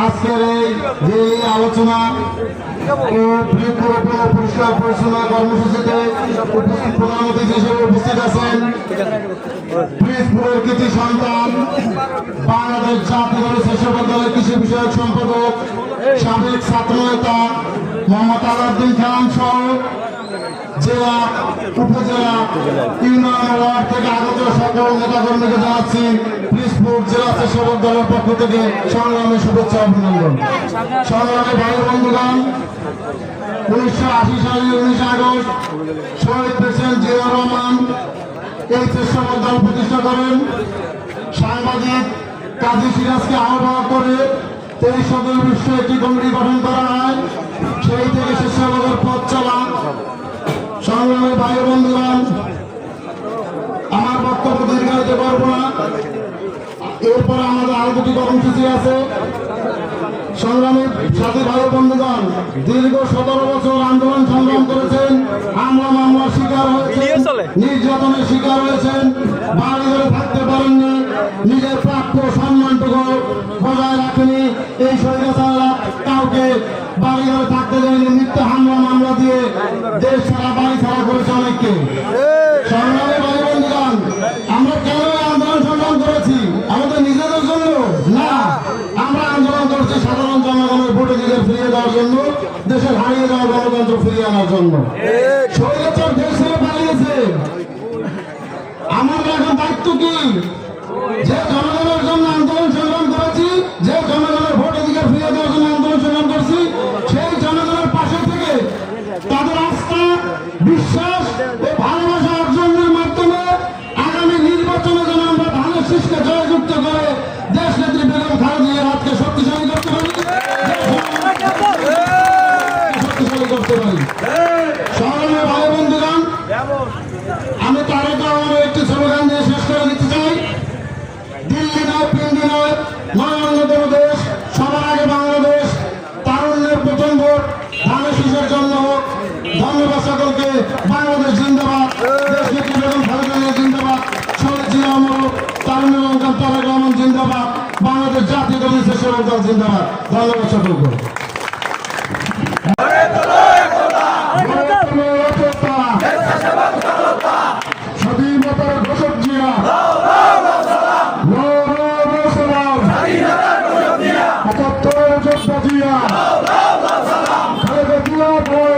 আজকের এই যে আলোচনা ও বৃক্ষরোপণ পরিষ্কার পরিচ্ছন্ন কর্মসূচিতে উপস্থিত প্রধান হিসেবে উপস্থিত আছেন পিরিজপুরের কৃতি সন্তান, বাংলাদেশ জাতীয় দলের কৃষি বিষয়ক সম্পাদক, সাবেক ছাত্র নেতা মোহাম্মদ আলাউদ্দিন খান সহ জেলা, উপজেলা, ইউনিয়ন ওয়ার্ড থেকে আগত সকল জানাচ্ছি পিরিজপুর জেলা স্বেচ্ছাসেবক দলের পক্ষ থেকে সংগ্রামী শুভেচ্ছা অভিনন্দন। সংগ্রামী ভাই বন্ধুগণ উনিশশো আশি সালের উনিশে আগস্ট শহীদ প্রেসিডেন্ট জিয়াউর রহমান এই স্বেচ্ছাসেবক দল প্রতিষ্ঠা করেন। সাংবাদিক কাজী সিরাজকে আহ্বান করে তেইশ সদস্য বিশিষ্ট একটি কমিটি গঠন করা হয়। সেই থেকে স্বেচ্ছাসেবকের পথ চলা। সংগ্রামী ভাই বন্ধুগণ আমার বক্তব্য দীর্ঘায়িত করব না। এরপর আমাদের আরও দুটি কর্মসূচি আছে। সংগ্রামী সাথী ভাই বন্ধুগণ দীর্ঘ সতেরো বছর আন্দোলন সংগ্রাম করেছেন। আমরা মামলার শিকার হয়েছেন। নির্যাতনের শিকার হয়েছেন। বাড়ি ঘরে থাকতে পারেননি। নিজের প্রাপ্য সম্মানটুকু বজায় রাখেনি। এই স্বৈরাচাররা কাউকে বাড়ি ঘরে থাকতে দেয়নি। মিথ্যা হামলা মামলা দিয়ে দেশ ছাড়া বাড়ি ছাড়া করেছে অনেককে সংগ্রামী ভাই বন্ধুগণ আমরা কেন এই আন্দোলন সংগ্রাম করেছি আমাদের নিজেদের জন্য না আমরা আন্দোলন করছি সাধারণ জনগণের ভোট অধিকার ফিরিয়ে দেওয়ার জন্য, দেশের হারিয়ে যাওয়া গণতন্ত্র ফিরিয়ে আনার জন্য। স্বৈরাচার দেশ ছেড়ে পালিয়েছে। আমাদের এখন দায়িত্ব কি? যে জনগণের জন্য আন্দোলন সংগ্রাম করেছি, যে জনগণের ভোট অধিকার ফিরিয়ে দেওয়ার জন্য আন্দোলন সংগ্রাম করছি, সেই জনগণের পাশে থেকে তাদের আস্থা, বিশ্বাস ও ভালোবাসা অর্জনের মাধ্যমে আগামী নির্বাচনে যেন আমরা ধানের শীষকে জয়যুক্ত করে দেশ নেত্রী বেগম খালেদা তারেক রহমান জিন্দাবাদ বাংলাদেশ জাতীয় কংগ্রেসের সেবক দল জিন্দাবাদ। ধন্যবাদ সকলকে। Yeah.